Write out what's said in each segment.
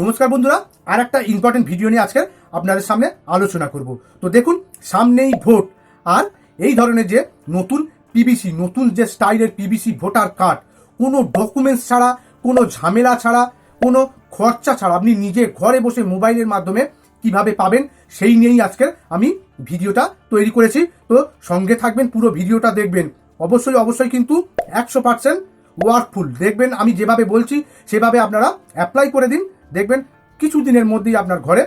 নমস্কার বন্ধুরা আর একটা ইম্পর্টেন্ট ভিডিও নিয়ে আজকে আপনাদের সামনে আলোচনা করব। তো দেখুন, সামনেই ভোট। আর এই ধরনের যে নতুন পিবিসি নতুন যে স্টাইলের পিবিসি ভোটার কার্ড কোনো ডকুমেন্টস ছাড়া, কোনো ঝামেলা ছাড়া, কোনো খরচা ছাড়া, আপনি নিজে ঘরে বসে মোবাইলের মাধ্যমে কীভাবে পাবেন, সেই নিয়েই আজকের আমি ভিডিওটা তৈরি করেছি। তো সঙ্গে থাকবেন, পুরো ভিডিওটা দেখবেন। অবশ্যই অবশ্যই কিন্তু একশো পার্সেন্ট ওয়ার্কফুল দেখবেন, আমি যেভাবে বলছি, সেভাবে আপনারা অ্যাপ্লাই করে দিন। দেখবেন কিছু দিনের মধ্যেই আপনার ঘরে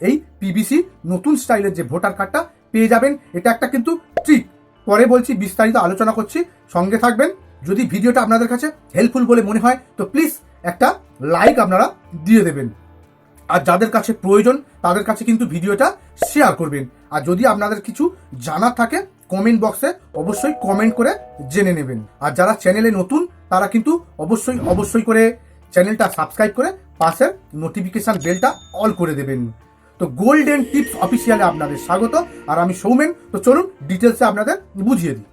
এই পিবিসি নতুন স্টাইলের যে ভোটার কার্ডটা পেয়ে যাবেন। এটা একটা কিন্তু ট্রিক পরে বলছি, বিস্তারিত আলোচনা করছি। সঙ্গে থাকবেন। যদি ভিডিওটা আপনাদের কাছে হেল্পফুল বলে মনে হয়, তো প্লিজ একটা লাইক আপনারা দিয়ে দেবেন। আর যাদের কাছে প্রয়োজন, তাদের কাছে কিন্তু ভিডিওটা শেয়ার করবেন। আর যদি আপনাদের কিছু জানার থাকে কমেন্ট বক্সে অবশ্যই কমেন্ট করে জেনে নেবেন। আর যারা চ্যানেলে নতুন, তারা কিন্তু অবশ্যই অবশ্যই করে চ্যানেলটা সাবস্ক্রাইব করে পাশের নোটিফিকেশন বেলটা অল করে দেবেন। তো গোল্ডেন টিপস অফিসিয়ালে আপনাদের স্বাগত, আর আমি সৌমেন। তো চলুন ডিটেলসে আপনাদের বুঝিয়ে দিই।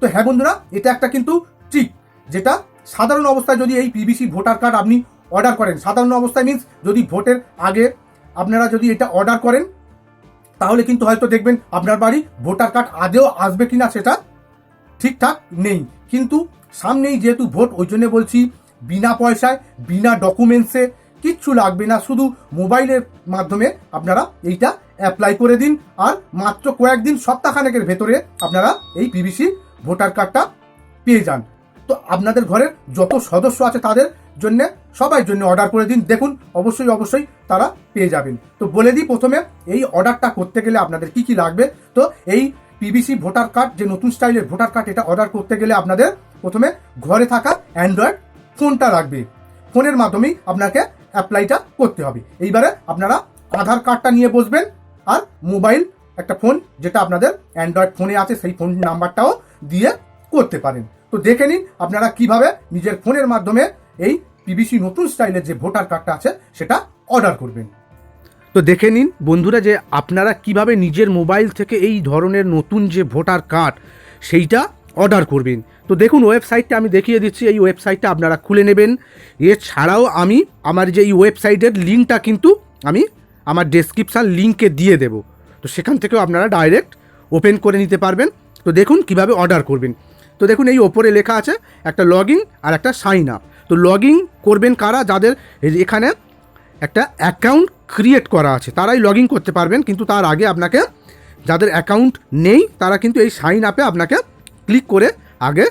তো হ্যাঁ বন্ধুরা, এটা একটা কিন্তু ট্রিক যেটা সাধারণ অবস্থায় যদি এই পিবিসি ভোটার কার্ড আপনি অর্ডার করেন, সাধারণ অবস্থায় মিন্স যদি ভোটের আগে আপনারা যদি এটা অর্ডার করেন, তাহলে কিন্তু হয়তো দেখবেন আপনার বাড়ি ভোটার কার্ড আদেও আসবে কিনা সেটা ঠিকঠাক নেই। কিন্তু সামনেই যেহেতু ভোট, ওই জন্য বলছি বিনা পয়সায়, বিনা ডকুমেন্টসে কিচ্ছু লাগবে না। শুধু মোবাইলের মাধ্যমে আপনারা এইটা অ্যাপ্লাই করে দিন। আর মাত্র কয়েকদিন, সপ্তাহখানেকের ভেতরে আপনারা এই পিভিসি ভোটার কার্ডটা পেয়ে যান। তো আপনাদের ঘরের যত সদস্য আছে তাদের জন্য, সবাই জন্য অর্ডার করে দিন। দেখুন, অবশ্যই অবশ্যই তারা পেয়ে যাবেন। তো বলে দিই প্রথমে, এই অর্ডারটা করতে গেলে আপনাদের কি কি লাগবে? তো এই পিবিসি ভোটার কার্ড যে নতুন স্টাইলের ভোটার কার্ড এটা অর্ডার করতে গেলে আপনাদের প্রথমে ঘরে থাকা অ্যান্ড্রয়েড ফোনটা লাগবে ফোনের মাধ্যমেই আপনাকে অ্যাপ্লাইটা করতে হবে। এইবারে আপনারা আধার কার্ডটা নিয়ে বসবেন আর মোবাইল একটা ফোন যেটা আপনাদের অ্যান্ড্রয়েড ফোনে আছে, সেই ফোন নাম্বারটাও দিয়ে করতে পারেন। তো দেখে নিন আপনারা কীভাবে নিজের ফোনের মাধ্যমে এই পিবিসি নতুন স্টাইলের যে ভোটার কার্ডটা আছে, সেটা অর্ডার করবেন। তো দেখে নিন বন্ধুরা যে আপনারা কীভাবে নিজের মোবাইল থেকে এই ধরনের নতুন যে ভোটার কার্ড, সেইটা অর্ডার করবেন। তো দেখুন, ওয়েবসাইটটা আমি দেখিয়ে দিচ্ছি। এই ওয়েবসাইটটা আপনারা খুলে নেবেন। এছাড়াও আমি আমার যে এই ওয়েবসাইটের লিঙ্কটা কিন্তু আমি আমার ডেসক্রিপশান লিঙ্কে দিয়ে দেব। তো সেখান থেকেও আপনারা ডাইরেক্ট ওপেন করে নিতে পারবেন। তো দেখুন কীভাবে অর্ডার করবেন। তো দেখুন, এই ওপরে লেখা আছে একটা লগ আর একটা সাইন আপ তো লগ করবেন কারা? যাদের এখানে একটা অ্যাকাউন্ট ক্রিয়েট করা আছে, তারাই লগ করতে পারবেন, কিন্তু তার আগে আপনাকে যাদের অ্যাকাউন্ট নেই, তারা কিন্তু এই সাইন আপে আপনাকে ক্লিক করে আগে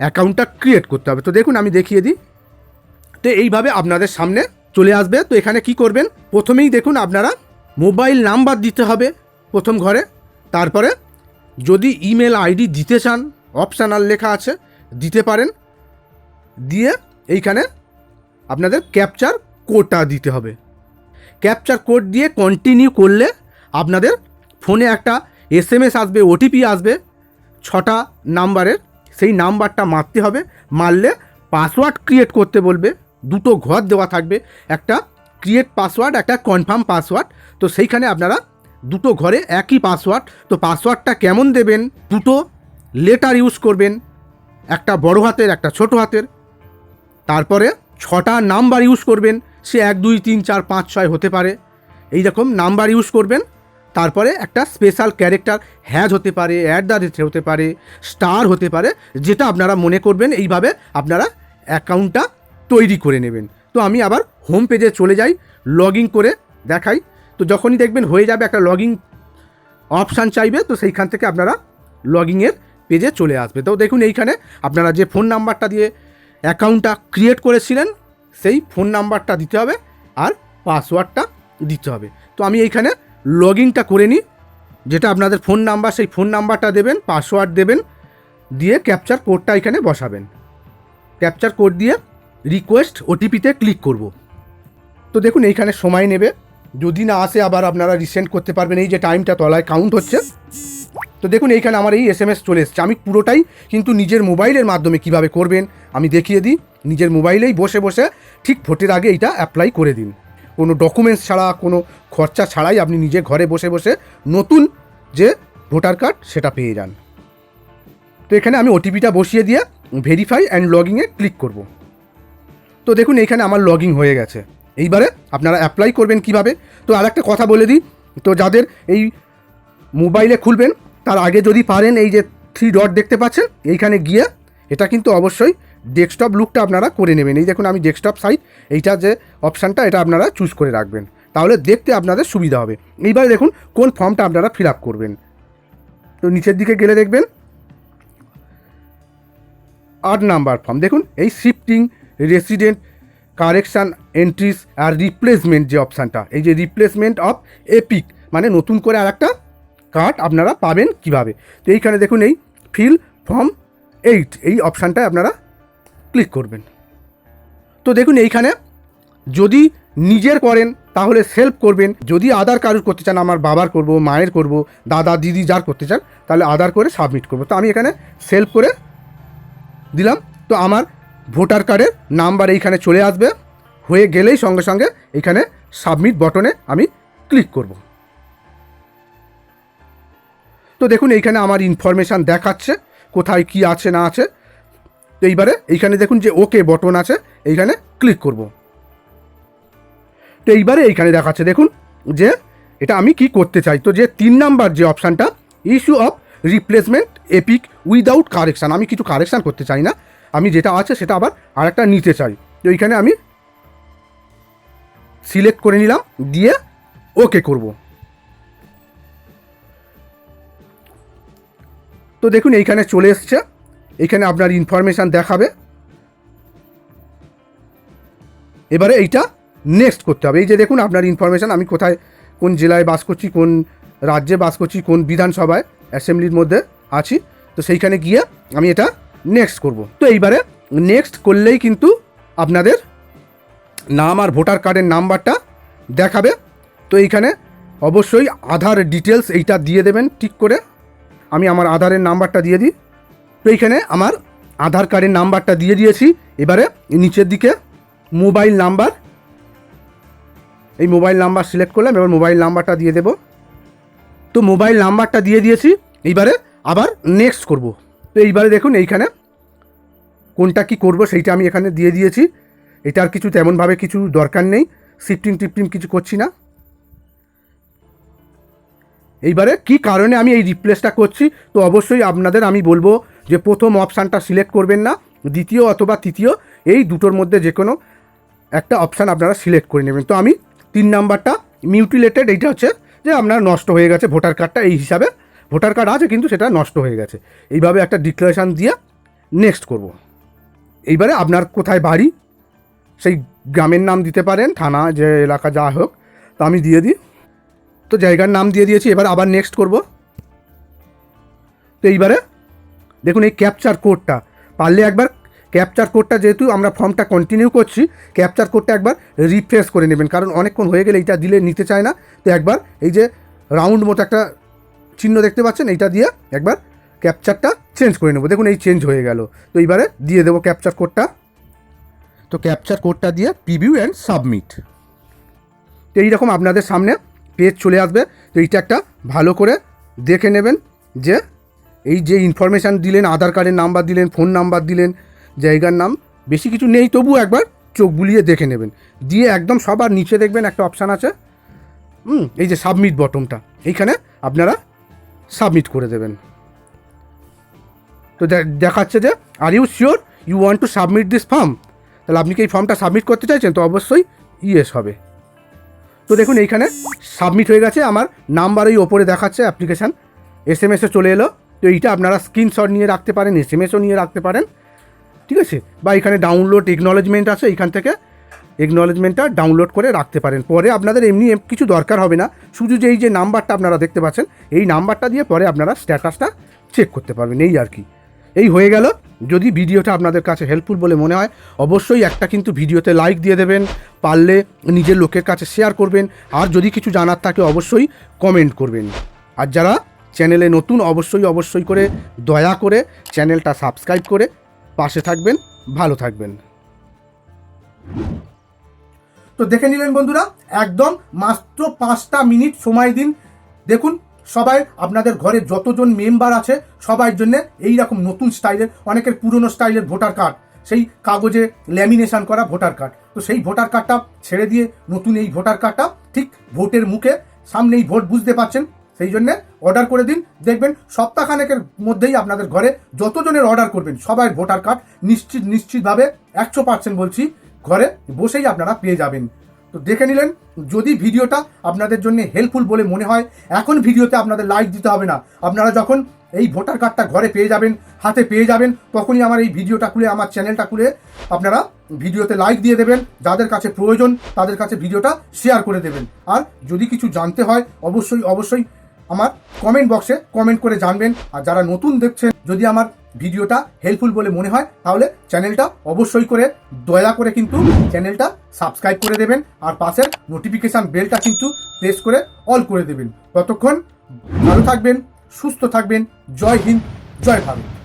অ্যাকাউন্টটা ক্রিয়েট করতে হবে। তো দেখুন, আমি দেখিয়ে দিই। তো এইভাবে আপনাদের সামনে চলে আসবে। তো এখানে কি করবেন? প্রথমেই দেখুন, আপনারা মোবাইল নাম্বার দিতে হবে প্রথম ঘরে। তারপরে যদি ইমেল আইডি দিতে চান অপশানাল লেখা আছে, দিতে পারেন। দিয়ে এইখানে আপনাদের ক্যাপচার কোডটা দিতে হবে। ক্যাপচার কোড দিয়ে কন্টিনিউ করলে আপনাদের ফোনে একটা এস এম এস আসবে ওটিপি আসবে, ছটা নাম্বারের, সেই নাম্বারটা মারতে হবে, মারলে পাসওয়ার্ড ক্রিয়েট করতে বলবে, দুটো ঘর দেওয়া থাকবে, একটা ক্রিয়েট পাসওয়ার্ড একটা কনফার্ম পাসওয়ার্ড তো সেইখানে আপনারা দুটো ঘরে একই পাসওয়ার্ড তো পাসওয়ার্ডটা কেমন দেবেন? দুটো লেটার ইউজ করবেন, একটা বড় হাতের, একটা ছোট হাতের, তারপরে ছটা নাম্বার ইউজ করবেন সে এক, দুই, তিন, চার, পাঁচ, ছয় হতে পারে। এই রকম নাম্বার ইউজ করবেন, তারপরে একটা স্পেশাল ক্যারেক্টার হ্যাজ হতে পারে, অ্যাট দ্য রেট হতে পারে, স্টার হতে পারে, যেটা আপনারা মনে করবেন, এইভাবে আপনারা অ্যাকাউন্টটা তৈরি করে নেবেন। তো আমি আবার হোম পেজে চলে যাই লগ করে দেখাই। তো যখনই দেখবেন হয়ে যাবে একটা লগিং অপশান চাইবে, তো সেইখান থেকে আপনারা লগিংয়ের পেজে চলে আসবে। তো দেখুন এইখানে আপনারা যে ফোন নাম্বারটা দিয়ে অ্যাকাউন্টটা ক্রিয়েট করেছিলেন সেই ফোন নাম্বারটা দিতে হবে আর পাসওয়ার্ডটা দিতে হবে। তো আমি এইখানে লগ ইনটা করে নিই, যেটা আপনাদের ফোন নাম্বার, সেই ফোন নাম্বারটা দেবেন, পাসওয়ার্ড দেবেন, দিয়ে ক্যাপচার কোডটা এখানে বসাবেন। ক্যাপচার কোড দিয়ে রিকোয়েস্ট ওটিপিতে ক্লিক করব। তো দেখুন, এইখানে সময় নেবে। যদি না আসে, আবার আপনারা রিসেন্ট করতে পারবেন। এই যে টাইমটা তলায় কাউন্ট হচ্ছে। তো দেখুন, এইখানে আমার এই এস এম এস চলে এসছে। আমি পুরোটাই কিন্তু নিজের মোবাইলের মাধ্যমে কীভাবে করবেন, আমি দেখিয়ে দিই। নিজের মোবাইলেই বসে বসে ঠিক ভোটের আগে এটা অ্যাপ্লাই করে দিন। কোনো ডকুমেন্টস ছাড়া, কোনো খরচা ছাড়াই আপনি নিজে ঘরে বসে বসে নতুন যে ভোটার কার্ড সেটা পেয়ে যান। তো এখানে আমি ওটিপিটা বসিয়ে দিয়ে ভেরিফাই অ্যান্ড লগিংয়ে ক্লিক করব। তো দেখুন, এখানে আমার লগিং হয়ে গেছে। এইবারে আপনারা অ্যাপ্লাই করবেন কীভাবে? তো আর একটা কথা বলে দিই, তো যাদের এই মোবাইলে খুলবেন, তার আগে যদি পারেন এই যে থ্রি ডট দেখতে পাচ্ছেন, এইখানে গিয়ে এটা কিন্তু অবশ্যই ডেস্কটপ লুকটা আপনারা করে নেবেন। এই দেখুন আমি ডেস্কটপ সাইট এইটা যে অপশানটা এটা আপনারা চুজ করে রাখবেন। তাহলে দেখতে আপনাদের সুবিধা হবে। এইবারে দেখুন, কোন ফর্মটা আপনারা ফিল আপ করবেন। তো নিচের দিকে গেলে দেখবেন, আট নাম্বার ফর্ম দেখুন, এই শিফটিং রেসিডেন্ট কারেকশান এন্ট্রিস আর রিপ্লেসমেন্ট যে অপশানটা এই যে রিপ্লেসমেন্ট অফ এপিক মানে নতুন করে আর একটা কার্ড আপনারা পাবেন কীভাবে? তো এইখানে দেখুন, এই ফিল ফর্ম এইট এই অপশানটায় আপনারা ক্লিক করবেন। তো দেখুন এইখানে যদি নিজের করেন, তাহলে সেলফ করবেন। যদি আধার কারুর করতে চান, আমার বাবার করব, মায়ের করব, দাদা, দিদি যার করতে চান, তাহলে আধার করে সাবমিট করব। তো আমি এখানে সেলফ করে দিলাম। তো আমার ভোটার কার্ডের নাম্বার এইখানে চলে আসবে। হয়ে গেলেই সঙ্গে সঙ্গে এখানে সাবমিট বটনে আমি ক্লিক করব। তো দেখুন এইখানে আমার ইনফরমেশান দেখাচ্ছে, কোথায় কি আছে, না আছে। তো এইবারে এইখানে দেখুন যে ওকে বটন আছে, এইখানে ক্লিক করব। তো এইবারে এইখানে দেখাচ্ছে, দেখুন যে এটা আমি কি করতে চাই? তো যে তিন নাম্বার যে অপশানটা issue of replacement EPIC without correction আমি কিছু কারেকশান করতে চাই না, আমি যেটা আছে সেটা আবার আরেকটা নিতে চাই। তো এইখানে আমি সিলেক্ট করে নিলাম, দিয়ে ওকে করব। তো দেখুন এইখানে চলে এসছে এইখানে আপনার ইনফরমেশান দেখাবে। এবারে এইটা নেক্সট করতে হবে। এই যে দেখুন আপনার ইনফরমেশান আমি কোথায়, কোন জেলায় বাস করছি, কোন রাজ্যে বাস করছি, কোন বিধানসভায় অ্যাসেম্বলির মধ্যে আছি, তো সেইখানে গিয়ে আমি এটা নেক্সট করব। তো এইবারে নেক্সট করলেই কিন্তু আপনাদের নাম আর ভোটার কার্ডের নাম্বারটা দেখাবে। তো এইখানে অবশ্যই আধার ডিটেলস এইটা দিয়ে দেবেন, ঠিক করে। আমি আমার আধারের নাম্বারটা দিয়ে দিই। তো এইখানে আমার আধার কার্ডের নাম্বারটা দিয়ে দিয়েছি। এবারে নিচের দিকে মোবাইল নাম্বার। এই মোবাইল নাম্বার সিলেক্ট করলাম, এবার মোবাইল নাম্বারটা দিয়ে দেব। তো মোবাইল নাম্বারটা দিয়ে দিয়েছি, এইবারে আবার নেক্সট করব। তো এইবারে দেখুন, এইখানে কোনটা কি করব সেইটা আমি এখানে দিয়ে দিয়েছি। এটার কিছু তেমনভাবে কিছু দরকার নেই শিফটিং টিফটিং কিছু করছি না। এইবারে কি কারণে আমি এই রিপ্লেসটা করছি? তো অবশ্যই আপনাদের আমি বলব যে প্রথম অপশানটা সিলেক্ট করবেন না, দ্বিতীয় অথবা তৃতীয়, এই দুটোর মধ্যে যে কোনো একটা অপশান আপনারা সিলেক্ট করে নেবেন। তো আমি তিন নাম্বারটা মিউটিলেটেড, এইটা হচ্ছে যে আপনার নষ্ট হয়ে গেছে ভোটার কার্ডটা, এই হিসাবে ভোটার কার্ড আছে কিন্তু সেটা নষ্ট হয়ে গেছে। এইভাবে একটা ডিক্লারেশান দিয়ে নেক্সট করব। এইবারে আপনার কোথায় বাড়ি, সেই গ্রামের নাম দিতে পারেন, থানা, যে এলাকা যা হোক, তো আমি দিয়ে দিই। তো জায়গার নাম দিয়ে দিয়েছি, এবার আবার নেক্সট করব। তো এইবারে দেখুন এই ক্যাপচার কোডটা পারলে একবার ক্যাপচার কোডটা যেহেতু আমরা ফর্মটা কন্টিনিউ করছি ক্যাপচার কোডটা একবার রিফ্রেশ করে নেবেন। কারণ অনেকক্ষণ হয়ে গেলে এইটা দিলে নিতে চায় না। তো একবার এই যে রাউন্ড মতো একটা চিহ্ন দেখতে পাচ্ছেন, এইটা দিয়ে একবার ক্যাপচারটা চেঞ্জ করে নেব। দেখুন এই চেঞ্জ হয়ে গেল। তো এইবারে দিয়ে দেবো ক্যাপচার কোডটা তো ক্যাপচার কোডটা দিয়ে প্রিভিউ অ্যান্ড সাবমিট তো এইরকম আপনাদের সামনে পেজ চলে আসবে। তো এইটা একটা ভালো করে দেখে নেবেন যে এই যে ইনফরমেশান দিলেন, আধার কার্ডের নাম্বার দিলেন ফোন নাম্বার দিলেন, জায়গার নাম, বেশি কিছু নেই, তবু একবার চোখ বুলিয়ে দেখে নেবেন। দিয়ে একদম সবার নিচে দেখবেন একটা অপশান আছে। হুম, এই যে সাবমিট বটমটা এইখানে আপনারা সাবমিট করে দেবেন। তো দেখাচ্ছে যে are you sure you want to submit this form তাহলে আপনি কি এই ফর্মটা সাবমিট করতে চাইছেন? তো অবশ্যই ইয়েস হবে। তো দেখুন, এইখানে সাবমিট হয়ে গেছে। আমার নাম্বার ওই ওপরে দেখাচ্ছে অ্যাপ্লিকেশান এস এম এসে চলে এলো। তো এইটা আপনারা স্ক্রিনশট নিয়ে রাখতে পারেন এস এম এসও নিয়ে রাখতে পারেন, ঠিক আছে? বা এখানে ডাউনলোড একনলেজমেন্ট আছে এখান থেকে একনলেজমেন্টটা ডাউনলোড করে রাখতে পারেন। পরে আপনাদের এমনি কিছু দরকার হবে না। শুধু যে এই যে নাম্বারটা আপনারা দেখতে পাচ্ছেন, এই নাম্বারটা দিয়ে পরে আপনারা স্ট্যাটাসটা চেক করতে পারবেন, এই আর কি। এই হয়ে গেল। যদি ভিডিওটা আপনাদের কাছে হেল্পফুল বলে মনে হয়, অবশ্যই একটা কিন্তু ভিডিওতে লাইক দিয়ে দেবেন, পারলে নিজের লোকের কাছে শেয়ার করবেন, আর যদি কিছু জানার থাকে অবশ্যই কমেন্ট করবেন। আর যারা চ্যানেলে নতুন অবশ্যই অবশ্যই করে দয়া করে চ্যানেলটা সাবস্ক্রাইব করে পাশে থাকবেন, ভালো থাকবেন। তো দেখে নিলেন বন্ধুরা, একদম মাত্র পাঁচটা মিনিট সময় দিন। দেখুন, সবাই আপনাদের ঘরে যতজন মেম্বার আছে সবার জন্য এই রকম নতুন স্টাইলের, অনেকের পুরনো স্টাইলের ভোটার কার্ড, সেই কাগজে ল্যামিনেশন করা ভোটার কার্ড। তো সেই ভোটার কার্ডটা ছেড়ে দিয়ে নতুন এই ভোটার কার্ডটা ঠিক ভোটের মুখে, সামনেই ভোট বুঝতে পারছেন, সেই জন্য অর্ডার করে দিন। দেখবেন সপ্তাহখানেকের মধ্যেই আপনাদের ঘরে যতজনের অর্ডার করবেন, সবাই ভোটার কার্ড নিশ্চিত নিশ্চিতভাবে একশো পার্সেন্ট বলছি ঘরে বসেই আপনারা পেয়ে যাবেন। তো দেখে নিলেন, যদি ভিডিওটা আপনাদের জন্য হেল্পফুল বলে মনে হয়, এখন ভিডিওতে আপনাদের লাইক দিতে হবে না। আপনারা যখন এই ভোটার কার্ডটা ঘরে পেয়ে যাবেন, হাতে পেয়ে যাবেন, তখনই আমার এই ভিডিওটা খুলে, আমার চ্যানেলটা খুলে আপনারা ভিডিওতে লাইক দিয়ে দেবেন। যাদের কাছে প্রয়োজন, তাদের কাছে ভিডিওটা শেয়ার করে দেবেন। আর যদি কিছু জানতে হয়, অবশ্যই অবশ্যই আমার কমেন্ট বক্সে কমেন্ট করে জানবেন। আর যারা নতুন দেখছেন, যদি আমার ভিডিওটা হেল্পফুল বলে মনে হয়, তাহলে চ্যানেলটা অবশ্যই করে দয়া করে কিন্তু চ্যানেলটা সাবস্ক্রাইব করে দেবেন। আর পাশের নোটিফিকেশান বেলটা কিন্তু প্রেস করে অল করে দেবেন। ততক্ষণ ভালো থাকবেন, সুস্থ থাকবেন। জয় হিন্দ, জয় ভারত।